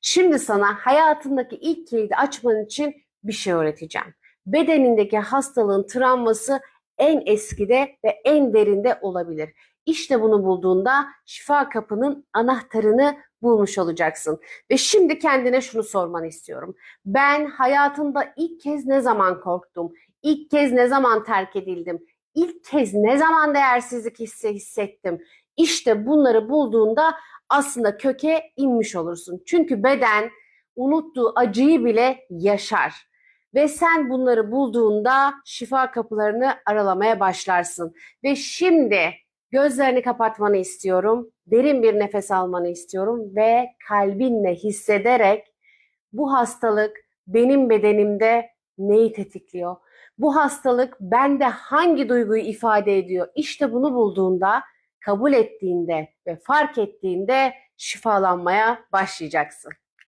Şimdi sana hayatındaki ilk kilidi açman için bir şey öğreteceğim. Bedenindeki hastalığın travması en eskide ve en derinde olabilir. İşte bunu bulduğunda şifa kapının anahtarını bulmuş olacaksın. Ve şimdi kendine şunu sormanı istiyorum. Ben hayatımda ilk kez ne zaman korktum? İlk kez ne zaman terk edildim? İlk kez ne zaman değersizlik hissi hissettim? İşte bunları bulduğunda aslında köke inmiş olursun. Çünkü beden unuttuğu acıyı bile yaşar. Ve sen bunları bulduğunda şifa kapılarını aralamaya başlarsın. Ve şimdi gözlerini kapatmanı istiyorum. Derin bir nefes almanı istiyorum ve kalbinle hissederek bu hastalık benim bedenimde neyi tetikliyor? Bu hastalık bende hangi duyguyu ifade ediyor? İşte bunu bulduğunda, kabul ettiğinde ve fark ettiğinde şifalanmaya başlayacaksın.